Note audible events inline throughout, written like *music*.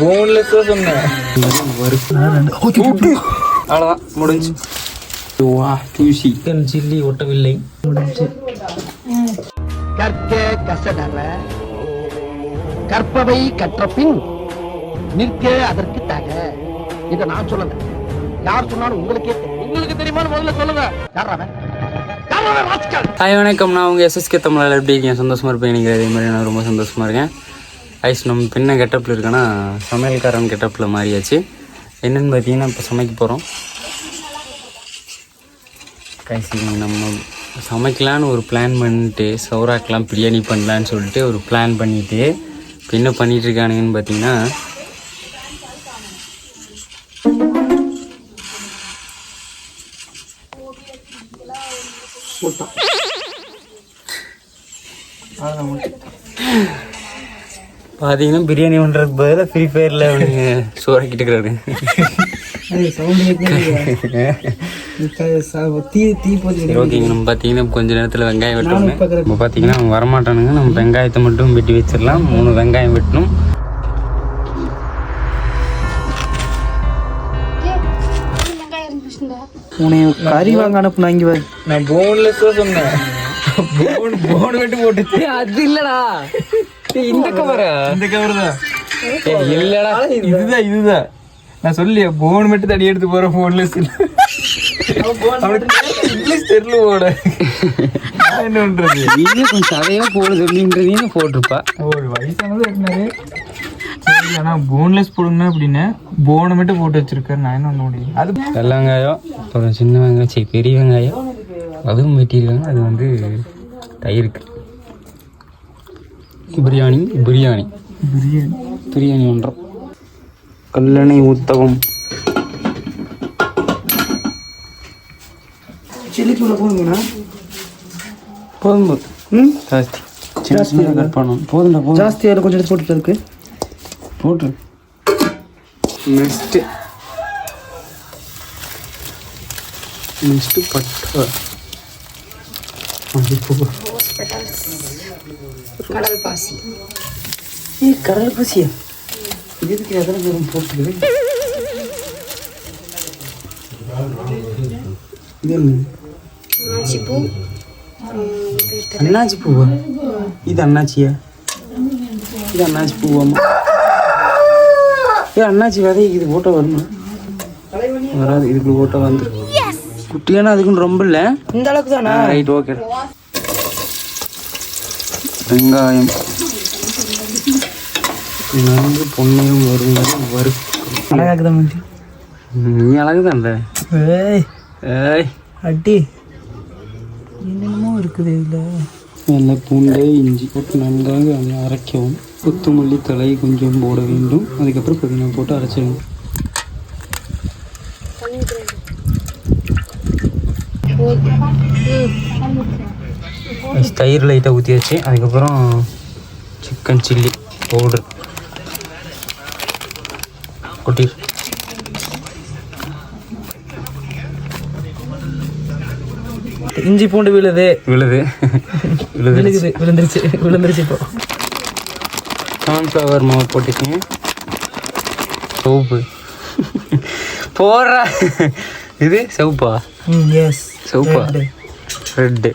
Boneless தான் சொன்னேன். அவ்வளோதான் முடிஞ்சு. வா தூசி. சில்லி ஒட்டவில்லை. முடிஞ்சு. கற்க கசடற. கற்பவை கற்ற பின் நிற்க அதற்கு தக. இத நான் சொல்லல. யார் சொன்னாலும் உங்களுக்கே உங்களுக்கு தெரியுமா முதல்ல சொல்லுங்க? ஹாய் வணக்கம். நான் உங்கள் எஸ்எஸ்கே தமிழில் எப்படி இருக்கேன் சந்தோஷமாக இருப்பேன் நீங்கள் அதே மாதிரி நான் ரொம்ப சந்தோஷமாக இருக்கேன். ஐஸ் நம்ம பின்ன கெட்டப்பில் இருக்கேன்னா சமையல்காரன் கெட்டப்பில் மாறியாச்சு. என்னென்னு பார்த்தீங்கன்னா இப்போ சமைக்க போகிறோம் கைசி நம்ம சமைக்கலான்னு ஒரு பிளான் பண்ணிட்டு சௌராக்கெலாம் பிரியாணி பண்ணலான்னு சொல்லிட்டு ஒரு பிளான் பண்ணிவிட்டு இப்போ என்ன பண்ணிகிட்ருக்கானுங்கன்னு பார்த்தீங்கன்னா பார்த்தீங்கன்னா பிரியாணி பண்ணுறதுக்கு பதிலாக ஃப்ரீ ஃபயரில் அவனுங்க சோறாக்கிட்டு இருக்கிறாரு ஓகேங்க நம்ம பார்த்தீங்கன்னா கொஞ்ச நேரத்தில் வெங்காயம் வெட்டணும் இப்போ பார்த்தீங்கன்னா அவங்க வரமாட்டானுங்க. நம்ம வெங்காயத்தை மட்டும் வெட்டி வச்சிடலாம். மூணு வெங்காயம் வெட்டணும். உன்னை கறி வாங்க அனுப்புனா இங்க நான் போன்லெஸ் சொன்னேன். போன் போன் வெட்டு போட்டுச்சு. அது இல்லடா. இந்த கவரா இந்த கவர் தான். இல்லடா. இதுதான் இதுதான். நான் சொல்லியா போன் மட்டும் தடி எடுத்து போற போன்லெஸ் இங்கிலீஷ் தெரியல போட நான் என்ன பண்றது? நீங்க கொஞ்சம் அதையோ போட சொல்லின்றதையும் போட்டிருப்பா. ஒரு வயசானது சரி ஆனா போன்லெஸ் போடுங்க அப்படின்னு போனை மட்டும் போட்டு வச்சிருக்காரு. நான் என்ன பண்ண முடியும்? அது வெங்காயம் அப்புறம் சின்ன வெங்காயம் சரி பெரிய வெங்காயம். அதுவும் வெட்டியிருக்காங்க அது வந்து தயிருக்கு. பிரியாணி பிரியாணி. பிரியாணி. பிரியாணி ஒன்றும். கல்லணை ஊத்தகம். சில்லிக்கு உள்ள போதுங்கண்ணா போதும் போதும் ம்? ஜாஸ்தி. சின்ன சின்னதாக கட் பண்ணணும் போதும்டா போதும் ஜாஸ்தி அதில் கொஞ்சம் எடுத்து போட்டுட்டு இருக்கு. போட்டு. நெக்ஸ்ட்டு நெக்ஸ்ட்டு பட்டை. ஏ கடல் பசியா இது எதுக்கு எதில் பேரும் போட்டுக்குது இது என்ன? அண்ணாச்சி பூவா? இது அண்ணாச்சியா இது அண்ணாச்சி பூவாமா ஏ அண்ணாச்சி விதை இது போட்டோ வருமா? வராது இதுக்குள்ள போட்டோ வந்து குட்டியானா அதுக்குன்னு ரொம்ப இல்லை? இந்த அளவுக்கு தானா ரைட் ஓகே வெங்காயம். நன்கு பொன்னையும் வருங்கிறது வறுக்கும் அழகாக்குதா மச்சி நீ அழகுதான்ல ஏய். ஏய். அடி. என்னென்னமோ இருக்குது இதில். நல்ல பூண்டை இஞ்சி போட்டு நன்றாக அதை அரைக்கவும். கொத்தமல்லி தலை கொஞ்சம் போட வேண்டும். அதுக்கப்புறம் புதினா போட்டு அரைச்சிடணும். தயிர் லைட்டாக ஊற்றியாச்சு அதுக்கப்புறம் சிக்கன் சில்லி பவுடர் கொட்டி. இஞ்சி பூண்டு விழுது. விழுது. விழுது விழுந்துருச்சு விழுந்துருச்சு இப்போ. கார்ன்ஃப்ளவர் மாவு போட்டுக்கங்க சோப்பு. *laughs* போடுற. இது சோப்பா? ம் எஸ் சோப்பா? ரெட்டு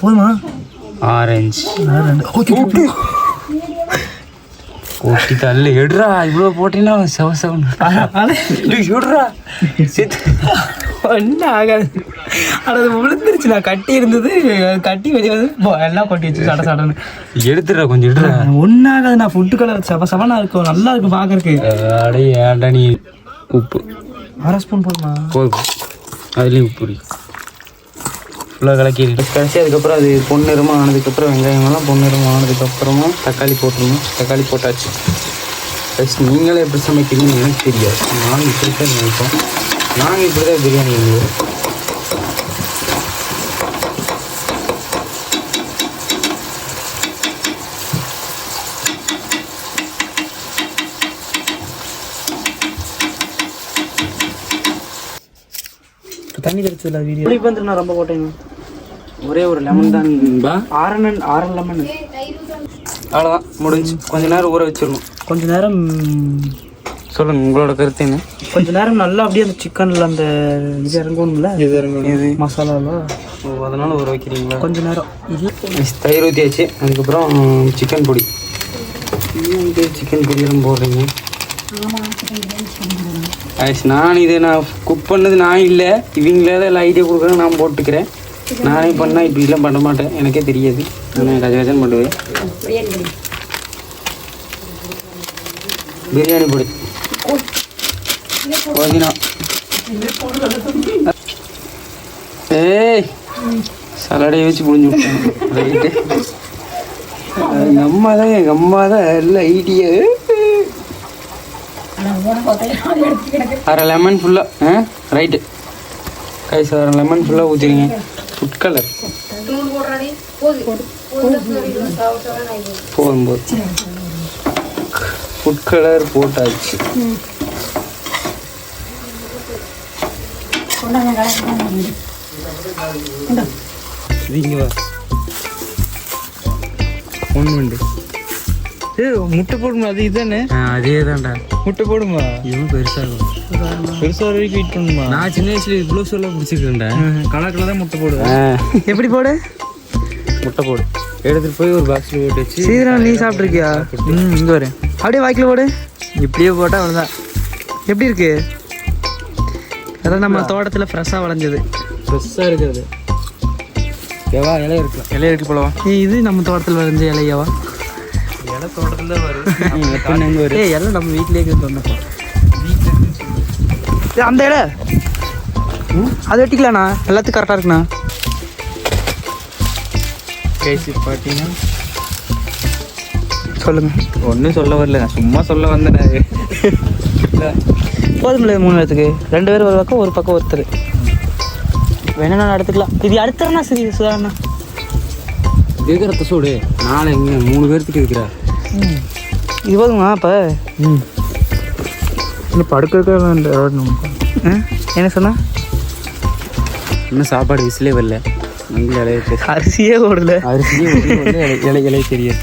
போதுமா? ஆரஞ்சு. கொட்டி தள்ளு. எடுறா இவ்வளோ போட்டீங்கன்னா செவ செவன் எடுறா ஒன்றும் ஆகாது. ஆனால் அது விழுந்துருச்சு. நான் கட்டி இருந்தது கட்டி வெளியே வந்து எல்லாம் கொட்டி வச்சு சட சடன்னு. எடுத்துடுறா கொஞ்சம் எடுறா ஒன்றும் ஆகாது. நான் ஃபுட்டு கலர் செவ செவனாக இருக்கும். நல்லா இருக்கும் பார்க்கறக்கு அடே ஏன்டா நீ உப்பு? அரை ஸ்பூன் போதுமா? போதும் அதுலேயும் உப்பு ஃபுல்லாக கலக்கி கடைசி அதுக்கப்புறம் அது பொன்னிறமாக ஆனதுக்கப்புறம் வெங்காயமெல்லாம் பொன்னிறமாக ஆனதுக்கப்புறமா தக்காளி போட்டுருணும் தக்காளி போட்டாச்சு. ப்ளஸ் நீங்களே எப்படி சமைக்கிறீங்கன்னு எனக்கு தெரியாது. நாங்கள் இப்படி தான் நினைப்போம் நாங்கள் இப்படி தான் பிரியாணி பண்ணுவோம் தண்ணி தெரிச்சதில்ல வீடியோ. புளி வந்து நான் ரொம்ப போட்டேங்க. ஒரே ஒரு லெமன் தான். ஆரன் ஆரன் லெமன் அவ்வளோதான் முடிஞ்சு கொஞ்ச நேரம் ஊற வச்சிடணும். கொஞ்ச நேரம் சொல்லுங்க உங்களோட கருத்து என்ன? கொஞ்ச நேரம் நல்லா அப்படியே அந்த சிக்கன்ல அந்த இது இறங்கணும்ல? இது இறங்கணும். இது. மசாலாலாம் ஓ அதனால ஊற வைக்கிறீங்களா? கொஞ்ச நேரம். இது. தயிர் ஊற்றியாச்சு அதுக்கப்புறம் சிக்கன் பொடி. வந்து சிக்கன் பொடியெல்லாம் போடுறீங்க? நான் இது நான் குக் பண்ணது நான் இல்லை. இவங்களே எல்லாம் ஐடியா கொடுக்குறேன் நான் போட்டுக்கிறேன். நானே பண்ணால் இப்படிலாம் பண்ண மாட்டேன்? எனக்கே தெரியாது. நான் கஜ கஜன் பண்ணுவேன்? பிரியாணி பொடி. புதினா ஏய் சலடையை வச்சு புரிஞ்சு விட்டேன். ரைட்டு. எங்கள் அம்மா தான் எங்கள் அம்மா தான் எல்லாம் ஐடியா. அரை லெமன் ஃபுல்லாக ஆ ரைட்டு. கை அரை லெமன் ஃபுல்லாக ஊற்றிடுங்க ஃபுட் கலர் போகும்போது. ஃபுட் கலர் போட்டாச்சு. இது இங்கே ஒன்று உண்டு. முட்டை போடுமா? அது இதுதானே அதே தான்டா. முட்டை போடுமா? இவன் பெருசாகும் பெருசாக வரைக்கும் வெயிட் பண்ணுமா? நான் சின்ன வயசுல இவ்வளோ சொல்ல பிடிச்சிருக்கேன்டா கலர் கலர் தான் முட்டை போடுவேன் எப்படி போடு? முட்டை போடு. எடுத்துட்டு போய் ஒரு பாக்ஸில் போட்டு வச்சு சீக்கிரம் நீ சாப்பிட்ருக்கியா ம் இங்கே வரேன் அப்படியே வாய்க்கில் போடு. இப்படியே போட்டால் அவ்வளோதான் எப்படி இருக்கு? அதான் நம்ம தோட்டத்தில் ஃப்ரெஷ்ஷாக விளைஞ்சது. ஃப்ரெஷ்ஷாக இருக்குது எவா இலை இருக்கலாம் இலை இருக்கு போலவா? இது நம்ம தோட்டத்தில் விளைஞ்ச இலையாவா? இலை தோட்டத்தில் தான் வரும் ஏய் எல்லாம் நம்ம வீட்டிலே இருக்குது வந்தப்போ அந்த இலை. அது வெட்டிக்கலாண்ணா. எல்லாத்துக்கும் கரெக்டாக இருக்குண்ணா. கேசி பார்த்தீங்கன்னா சொல்லுங்க. ஒன்றும் சொல்ல வரல. நான் சும்மா சொல்ல வந்தேன். போதுமில்ல மூணு பேர்த்துக்கு ரெண்டு பேர் ஒரு பக்கம் ஒரு பக்கம் ஒருத்தர். வேணா நான் எடுத்துக்கலாம். இது அடுத்தண்ணா சரி சுதாரணா? இருக்கிற சூடு நாளை எங்கே மூணு பேர்த்துக்கு இருக்கிறா. இது போதுமா அப்போ? ம். இன்னும் படுக்கிறதுக்கு என்ன சொன்னா? இன்னும் சாப்பாடு விசிலே வரல. அரிசியே ஓடல அரிசியே இலை இலை தெரியாது.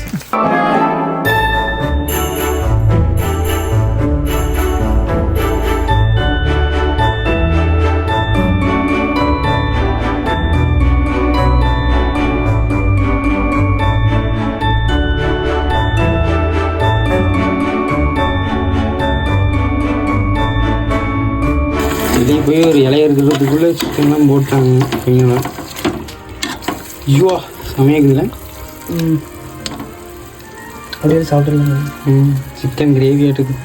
போய் ஒரு இலைய இருக்கிறதுக்குள்ளே சிக்கன்லாம் போட்டாங்க. பையனா ஐயோ சமையக்குதுல அப்படியே சாப்பிட்டுருங்க ம் சிக்கன் கிரேவி ஆட்டுக்கு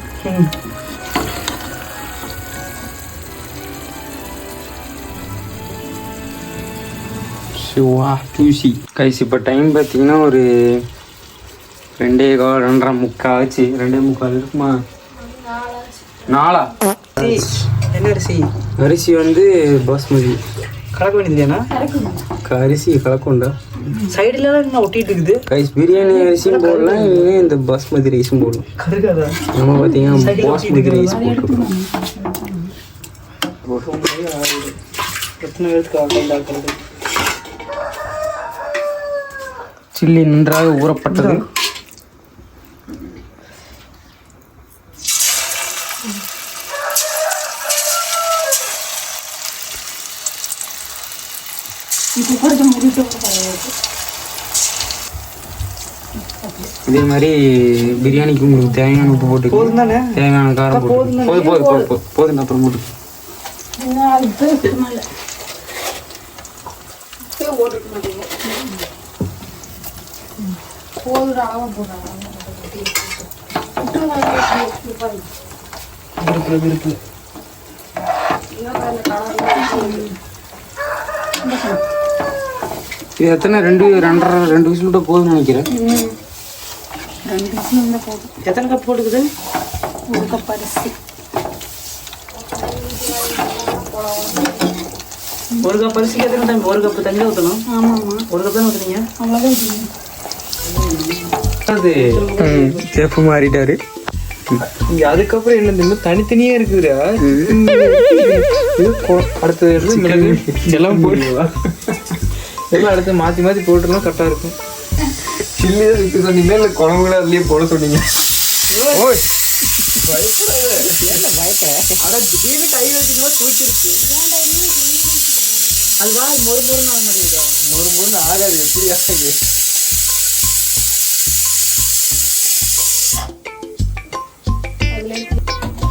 ஷுவா தூசி. கைஸ் இப்போ டைம் பார்த்தீங்கன்னா ஒரு ரெண்டே கால் ரெண்டரை முக்கால் ஆச்சு. ரெண்டே முக்கால் இருக்குமா? நாலா? என்ன அரிசி? அரிசி வந்து பாஸ்மதி. கலக்க வேண்டியதுனா அரிசி கலக்கொண்டா சைடுல என்ன ஒட்டிட்டு இருக்குது கைஸ் பிரியாணி அரிசியும் போடலாம் இந்த பாஸ்மதி ரைஸும் போடலாம். கருக்காதா நம்ம பார்த்தீங்கன்னா பாஸ்மதி ரைஸ் போட்டுருக்கோம். சில்லி நன்றாக ஊறப்பட்டது. இதே மாதிரி பிரியாணிக்கு உங்களுக்கு தேவையான உப்பு போட்டு போதும் தானே? தேவையான காரம் போட்டு போதும் போதும் போதும் அப்புறம் போட்டு. இருக்கு இது எத்தனை? ரெண்டு ரெண்டரை ரெண்டு விசில் விட்ட போதும்னு நினைக்கிறேன். எத்தனை கப் போட்டுக்குது? ஒரு கப் அரிசிக்கு எத்தனை டைம் ஒரு கப் தண்ணி ஊற்றணும் ஒரு கப் தான் ஊற்றுனீங்க அது சேஃப் மாறிட்டாரு. இங்க அதுக்கப்புறம் என்ன தனித்தனியே இருக்குதுடா. அடுத்தது எல்லாம் போட்டு. எல்லாம் அடுத்து மாத்தி மாத்தி போட்டுலாம் கரெக்டா இருக்கும். சில்லி தான் விற்க சொன்னீங்க இல்லை குழம்புல அதுலேயே போட சொன்னீங்க? ஓய். ஆகாது எப்படி ஆகுது?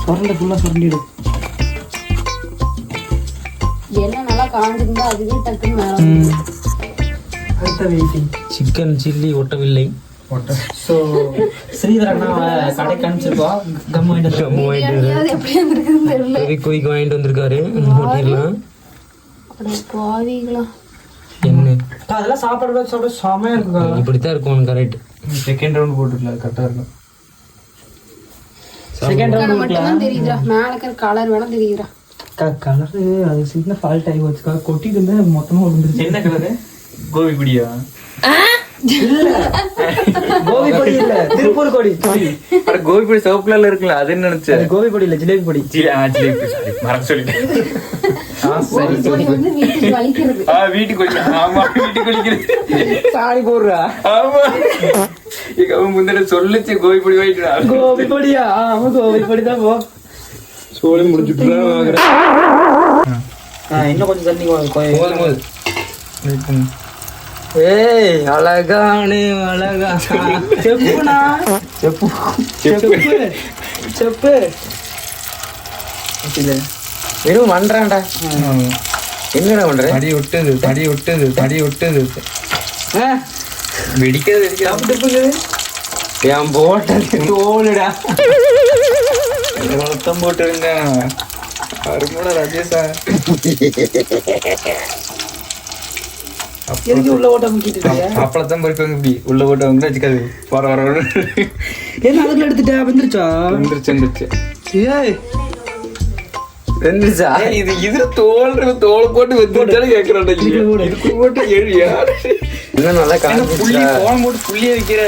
சுரண்ட ஃபுல்லாக சுரண்டிடும் என்ன நல்லா காஞ்சிருந்தா அதுவே டக்குன்னு. அடுத்த வெயிட்டிங் சிக்கன் சில்லி ஒட்டவில்லை. ஸோ ஸ்ரீதர் அண்ணா கடைக்கு அனுப்பிச்சிருக்கோம். கம் வாங்கிட்டு பெரிய குயிக் வாங்கிட்டு வந்திருக்காரு. ஓட்டிடலாம் என்ன? அதெல்லாம் சாப்பாடு சாப்பிட செமையா இருக்குக்கா. இப்படித்தான் இருக்கும் கரெக்ட் செகண்ட் ரவுண்ட் போட்டுருக்கலாம் கரெக்டாக இருக்கும். செகண்ட் ரவுண்ட் மட்டும் தான் தெரியுதுடா. மேல இருக்கிற கலர் வேணா தெரியுதுடா. கலரு அது சின்ன ஃபால்ட் ஆகி வச்சுக்கா கொட்டிட்டு இருந்தா மொத்தமா விழுந்துருச்சு என்ன கலரு கோபி பொடியா கோபி பொடி இல்ல திருப்பூர் கொடி அட கோபி பொடி சிவப்பு கலர்ல இருக்குல்ல அது என்ன நினைச்சேன் அது கோபி பொடி இல்ல ஜிலேபி பொடி ஜிலேபி, sorry. மறக்க சொல்லிட்டேன். சொல்லுச்சு கோபி பொடி வாங்கிட்டு கோபி பொடியா ஆமா கோபி பொடி தான் போ. சோழி முடிச்சுட்டு இன்னும் கொஞ்சம் தண்ணி போதும் போது ஏய் அழகானே அழகா. செப்புனா செப்பு. செப்பு. செப்பு. வெறும் பண்றான்டா என்னடா பண்ற? தடி விட்டுது தடி விட்டுது தடி விட்டுது வெடிக்கிறது வெடிக்கிறது. என் போட்டது தோலுடா ரத்தம் போட்டுருங்க அருமோட ராஜேஷா. *laughs* எதுக்கு உள்ள ஓட்ட முக்கிட்டு அப்பளத்தான் பறிப்பாங்க இப்படி. உள்ள போட்டவங்க வச்சுக்காது. வர வர வர. அதுக்குள்ள எடுத்துட்டா? வந்துருச்சா? வந்துருச்சு வந்துருச்சு. ஏய். வெந்துருச்சா? இது இதுல தோல் தோல் போட்டு வெந்துருச்சாலும் கேக்குறான்டா இதுக்கு போட்டு ஏழு யாரு இன்னும் நல்லா புள்ளி கோலம் போட்டு புள்ளியே வைக்கிற?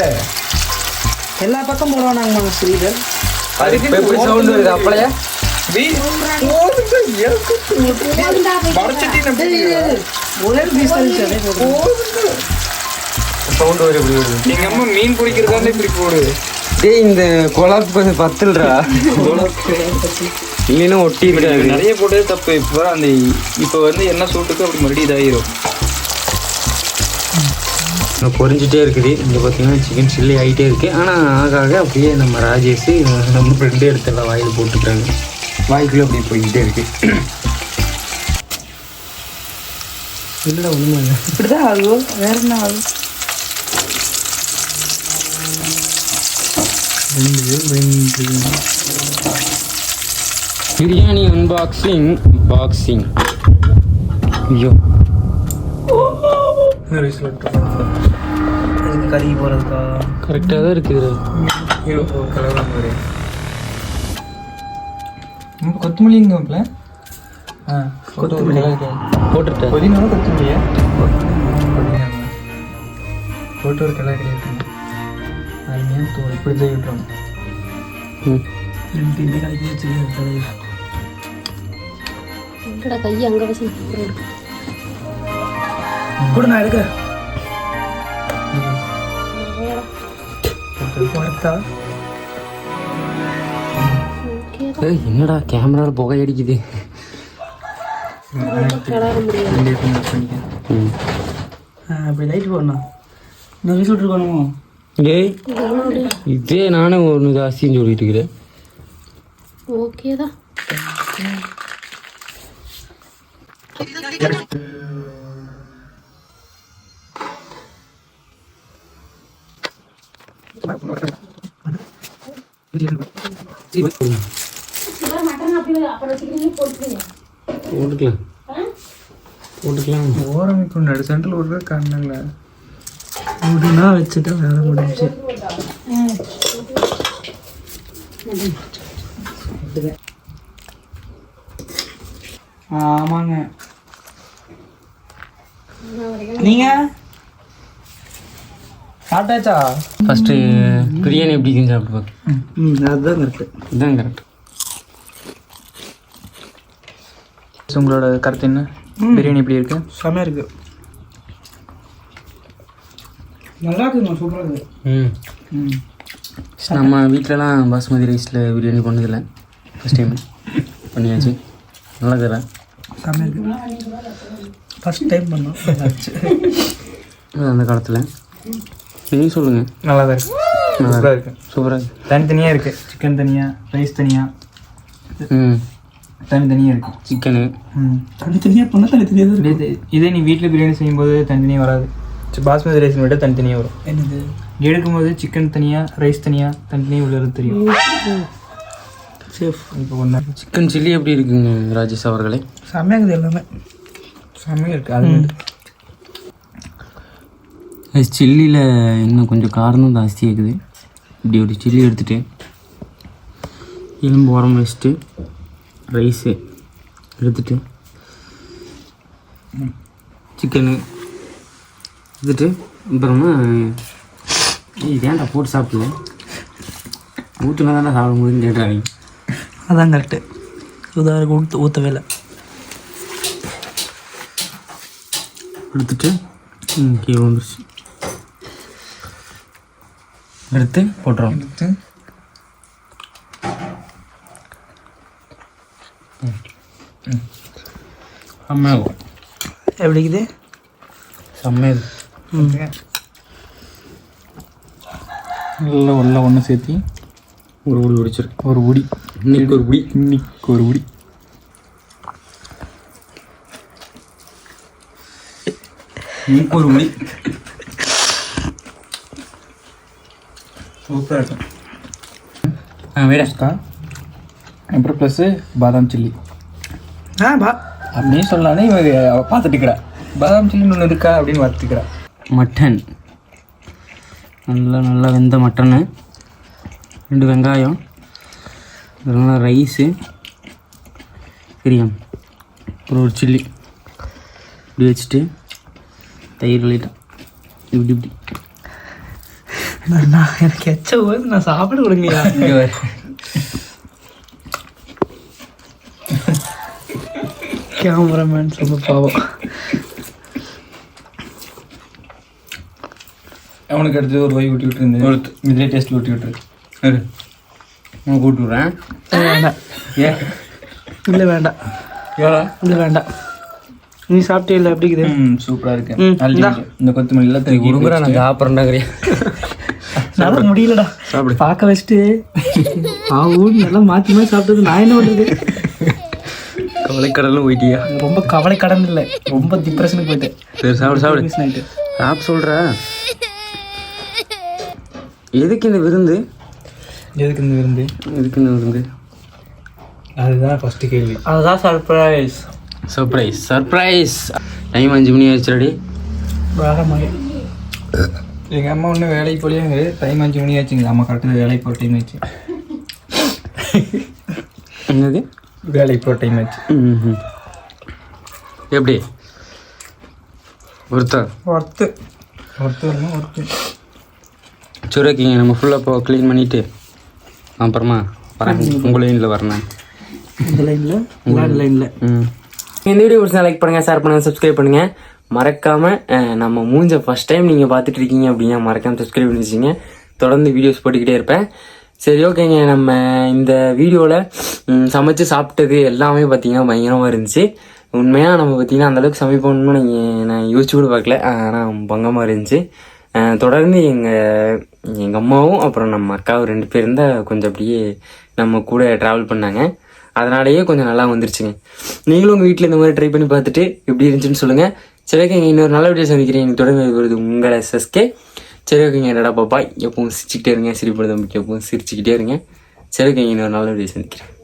எல்லா பக்கம் போடுவோம் நாங்க ஸ்ரீதர். அதுக்கு எப்படி சவுண்ட் வருது அப்பளையா? முதல் சவுண்ட் வரும் இப்படி வருது. எங்க அம்மா மீன் பிடிக்கிறதால இப்படி போடு. டேய் இந்த பத்துல்றா. இல்லைன்னா ஒட்டி இருக்காது. நிறைய போட்டது தப்பு. இப்போ அந்த இப்போ வந்து என்ன சூட்டுக்கு அப்படி மறுபடியும் இதாயிரும். இன்னும் பொரிஞ்சிட்டே இருக்குது. இங்கே பார்த்தீங்கன்னா சிக்கன் சில்லி ஆகிட்டே இருக்குது ஆனால் ஆக ஆக அப்படியே நம்ம ராஜேஷ் நம்ம ஃப்ரெண்டு எடுத்தெல்லாம் வாயில் போட்டுக்கிறாங்க. வாய்க்குள்ள அப்படி போய்கிட்டே இருக்கு. இல்லைடா ஒன்றுமே இல்லை இப்படிதான் ஆகும் வேற என்ன ஆகும் பிரியாணி அன்பாக்சிங் பாக்ஸிங் ஐயோ. அதுக்கு கருகி போறதுக்கா? கரெக்டாக தான் இருக்குது கொத்தமல்லி இங்க ஆ கொத்தமல்லி. போட்டுட்டேன் புதினா கொத்தமல்லியா போட்டு ஒரு கலர் கிடையாது அது ஏன் தூள் இப்படி தான் விட்டுறோம் ம். இந்த கடைக்கு வச்சு எங்கடா கையை அங்க வச்சு கூட நான் எடுக்கிறேன். பார்த்தா ஏய், என்னடா கேமராவில் புகை அடிக்குது. கிளற முடியாது ம் அப்படி லைட் போடணும் இந்த வீட்டு விட்டுருக்கணுமோ ஏய் இதே நானே ஒன்று ஜாஸ்தின்னு சொல்லிட்டு இருக்கிறேன் ஓகே தான். போட்டுக்கலாம். போட்டுக்கலாம். ஓரம் இப்போ நடு சென்டரில் ஒரு கண்ணுங்கள விடுனா வச்சுட்டா வேலை முடிஞ்சு. ஆமாங்க. நீங்க? சாப்பிட்டாச்சா? ஃபஸ்ட்டு பிரியாணி எப்படி சாப்பிட்டு பார்க்க அதுதான் கரெக்ட் இதுதான் கரெக்ட் உங்களோட கருத்து என்ன? பிரியாணி எப்படி இருக்கு? செமையா இருக்கு. நல்லா இருக்குங்க சூப்பராக இருக்கு. ம். ம். நம்ம வீட்டிலலாம் பாஸ்மதி ரைஸில் பிரியாணி பண்ணதில்லை. ஃபஸ்ட் டைம் பண்ணியாச்சு. நல்லா தரேன் செம்மையாக இருக்கு. ஃபஸ்ட் டைம் பண்ணோம். அந்த காலத்தில். நீங்கள் சொல்லுங்கள் நல்லா தான் இருக்கு. சூப்பராக இருக்கு. சூப்பராக தனித்தனியாக இருக்கு. சிக்கன் தனியாக ரைஸ் தனியாக ம். தனித்தனியாக இருக்கு சிக்கனு ம். தனித்தனியாக பண்ணால் தனித்தனியாக தான் இதே இதே நீ வீட்டில் பிரியாணி செய்யும்போது தனித்தனியாக வராது. பாஸ்மதி ரைஸ் மட்டும் தனித்தனியாக வரும். என்னது? எடுக்கும்போது சிக்கன் தனியாக ரைஸ் தனியாக தனித்தனியாக உள்ளது தெரியும். சேஃப். இப்போ ஒன்றா சிக்கன் சில்லி எப்படி இருக்குங்க ராஜேஷ் அவர்களே? செம்மையாக இருக்குது எல்லாமே. செம்மையாக இருக்குது அது சில்லியில் இன்னும் கொஞ்சம் காரம் ஜாஸ்தி இருக்குது இப்படி ஒரு சில்லி எடுத்துகிட்டு எலும்பு உரம் வச்சுட்டு ரைஸு எடுத்துட்டு சிக்கனு எடுத்துட்டு அப்புறமா ஏன்டா போட்டு சாப்பிடல ஊற்றுனா தானே சாப்பிட முடியும்னு கேட்டாங்க அதான் கரெக்டு உதாரணம் ஊற்ற ஊற்றவே இல்லை எடுத்துட்டு கீழே வந்துருச்சு எடுத்து போட்டுறோம். செம்மையாகும் எப்படி இருக்குது? செம்மையாது நல்லா உள்ள ஒன்று சேர்த்தி ஒரு உடி பிடிச்சிருக்கு ஒரு உடி. இன்னைக்கு ஒரு உடி. இன்னைக்கு ஒரு உடி. இன்னைக்கு ஒரு உடி. சூப்பராக இருக்கும். ஆ வேடா அப்புறம் ப்ளஸ்ஸு பாதாம் சில்லி. ஆ பா. சொல்லலானே இவங்க அவ பார்த்துட்டுக்கிறா பாதாம் சில்லின்னு ஒன்று இருக்கா அப்படின்னு பார்த்துக்கிறா மட்டன். நல்லா நல்லா வெந்த மட்டனு. ரெண்டு வெங்காயம். நல்லா ரைஸு. பிரியம். அப்புறம் ஒரு சில்லி. இப்படி வச்சுட்டு தயிர் லைட்டாக இப்படி இப்படி. நான் எனக்கு எச்ச போது நான் சாப்பிட கொடுங்கயா இங்கே வர கேமராமேன் ரொம்ப பாவம். அவனுக்கு அடுத்து ஒரு வாய் ஊட்டி விட்டுருந்தேன் ஒருத்து. இதே டேஸ்ட் ஊட்டி விட்டுரு. நான் கூப்பிட்டு விட்றேன். வேண்டாம். ஏ. இல்லை வேண்டாம். எவ்வளோ இல்லை வேண்டாம். நீ சாப்பிட்டே இல்லை எப்படி இருக்குது? ம் சூப்பராக இருக்கு. இந்தா. கொத்தமல்லி எல்லாம் கொடுக்குறேன் நான் சாப்பிட்றேன்டாங்கிறியா நல்லா முடியலடா. சாப்பிடு. பார்க்க வச்சுட்டு ஆவும் எல்லாம் மாற்றி மாற்றி சாப்பிட்டது நான் என்ன பண்ணுறது? கவலைக்கடலும் போயிட்டியா? ரொம்ப கவலை கடன் இல்லை. ரொம்ப டிப்ரெஷனுக்கு போயிட்டேன். சரி சாப்பிடு சாப்பிடு. சாப்பிட சொல்கிற எதுக்கு இந்த விருந்து? எதுக்கு இந்த விருந்து? எதுக்கு இந்த விருந்து? அதுதான் ஃபஸ்ட்டு கேள்வி. அதுதான் சர்ப்ரைஸ் சர்ப்ரைஸ் சர்ப்ரைஸ் டைம் அஞ்சு மணி ஆயிடுச்சு ரெடி வேற மாதிரி எங்கள் அம்மா ஒன்றும் வேலைக்கு போலியாங்க. டைம் அஞ்சு மணி ஆச்சுங்க. அம்மா கரெக்டாக வேலைக்கு போகிற டைம் ஆச்சு என்னது? வேலைக்கு போகிற டைம் ஆச்சு. எப்படி? ஒருத்தர் ஒர்த்து ஒர்த்து வரணும் ஒர்த்து சரி ஓகேங்க நம்ம ஃபுல்லாக இப்போ க்ளீன் பண்ணிவிட்டு அப்புறமா வரேன். உங்கள் லைனில் வரேன் இந்த லைனில் இந்த லைனில் ம். இந்த வீடியோ பிடிச்சா லைக் பண்ணுங்கள் ஷேர் பண்ணுங்கள் சப்ஸ்கிரைப் பண்ணுங்கள் மறக்காமல் நம்ம மூஞ்ச ஃபஸ்ட் டைம் நீங்கள் பார்த்துட்டு இருக்கீங்க அப்படின்னா மறக்காமல் சப்ஸ்கிரைப் பண்ணி வச்சுங்க தொடர்ந்து வீடியோஸ் போட்டுக்கிட்டே இருப்பேன். சரி ஓகேங்க நம்ம இந்த வீடியோவில் சமைச்சு சாப்பிட்டது எல்லாமே பார்த்தீங்கன்னா பயங்கரமாக இருந்துச்சு. உண்மையாக நம்ம பார்த்தீங்கன்னா அந்தளவுக்கு சமைப்போம்னு நீங்கள் நான் யோசிச்சு கூட பார்க்கல. ஆனால் பங்கமாக இருந்துச்சு. தொடர்ந்து எங்கள் எங்கள் அம்மாவும் அப்புறம் நம்ம அக்காவும் ரெண்டு பேர் இருந்தால் கொஞ்சம் அப்படியே நம்ம கூட ட்ராவல் பண்ணாங்க. அதனாலேயே கொஞ்சம் நல்லா வந்துருச்சுங்க. நீங்களும் உங்கள் வீட்டில் இந்த மாதிரி ட்ரை பண்ணி பார்த்துட்டு எப்படி இருந்துச்சுன்னு சொல்லுங்கள் சரி ஓகேங்க இன்னொரு நல்ல வீடியோ சந்திக்கிறேன். எனக்கு தொடர்ந்து வருது உங்கள் எஸ்எஸ்கே சரி ஓகேங்க டடா பாப்பா எப்பவும் சிரிச்சுக்கிட்டே இருங்க சிரிப்படுத்த எப்பவும் சிரிச்சுக்கிட்டே இருங்க சரி ஓகேங்க இன்னொரு நல்ல வீடியோ சந்திக்கிறேன்